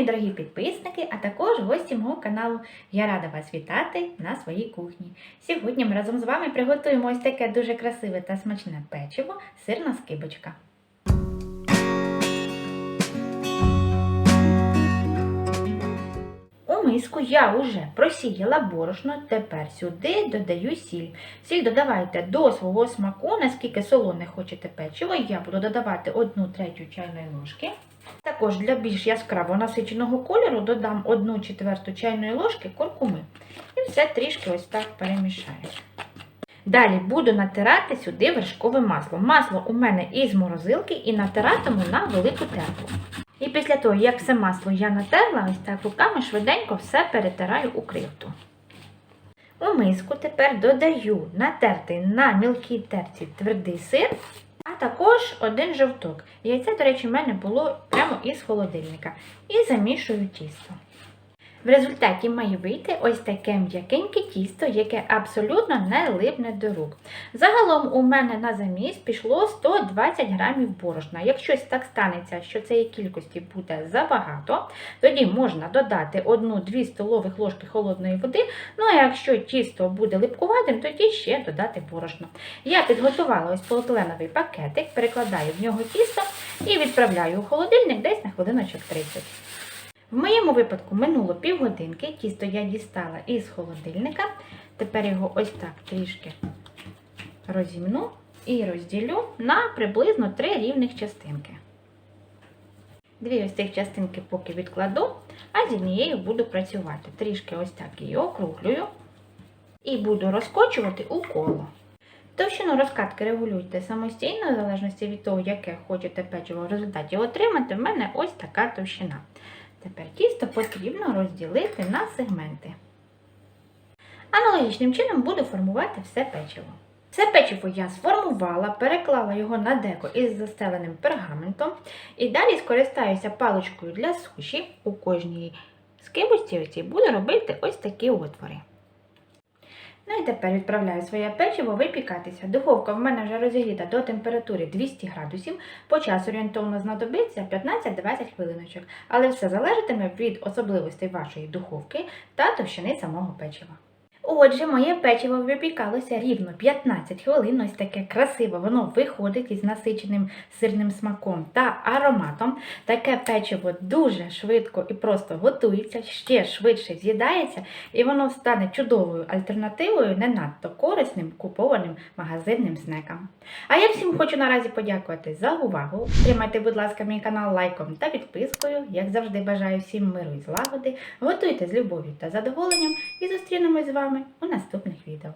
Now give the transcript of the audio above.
мої дорогі підписники, а також гості мого каналу. Я рада вас вітати на своїй кухні. Сьогодні ми разом з вами приготуємо ось таке дуже красиве та смачне печиво сирна скибочка. У миску я вже просіяла борошно, тепер сюди додаю сіль. Сіль додавайте до свого смаку, наскільки солоне хочете печиво. Я буду додавати 1 третю чайної ложки. Також для більш яскраво насиченого кольору додам 1 четверту чайної ложки куркуми. І все трішки ось так перемішаю. Далі буду натирати сюди вершкове масло. Масло у мене із морозилки і натиратиму на велику терку. І після того, як все масло я натерла, ось так руками швиденько все перетираю у кривту. У миску тепер додаю натертий на мілкій терці твердий сир, також один жовток. Яйце, до речі, в мене було прямо із холодильника. І замішую тісто. В результаті має вийти ось таке м'якеньке тісто, яке абсолютно не липне до рук. Загалом у мене на заміс пішло 120 грамів борошна. Якщо так станеться, що цієї кількості буде забагато, тоді можна додати 1-2 столових ложки холодної води. Ну а якщо тісто буде липкуватим, тоді ще додати борошно. Я підготувала ось поліетиленовий пакетик, перекладаю в нього тісто і відправляю у холодильник десь на хвилиночок 30. В моєму випадку минуло півгодинки, тісто я дістала із холодильника. Тепер його ось так трішки розімну і розділю на приблизно три рівних частинки. Дві ось цих частинки поки відкладу, а з однією буду працювати. Трішки ось так її округлюю і буду розкочувати у коло. Товщину розкатки регулюйте самостійно, в залежності від того, яке хочете печиво в результаті отримати, в мене ось така товщина. Тепер тісто потрібно розділити на сегменти. Аналогічним чином буду формувати все печиво. Все печиво я сформувала, переклала його на деко із застеленим пергаментом і далі скористаюся паличкою для суші. У кожній скибочці буду робити ось такі отвори. Ну і тепер відправляю своє печиво випікатися. Духовка в мене вже розігріта до температури 200 градусів. По часу орієнтовно знадобиться 15-20 хвилиночок. Але все залежатиме від особливостей вашої духовки та товщини самого печива. Отже, моє печиво випікалося рівно 15 хвилин. Ось таке красиве, воно виходить із насиченим сирним смаком та ароматом. Таке печиво дуже швидко і просто готується, ще швидше з'їдається, і воно стане чудовою альтернативою не надто корисним купованим магазинним снекам. А я всім хочу наразі подякувати за увагу. Тримайте, будь ласка, мій канал лайком та підпискою. Як завжди, бажаю всім миру і злагоди. Готуйте з любов'ю та задоволенням і зустрінемось з вами у наступних відео.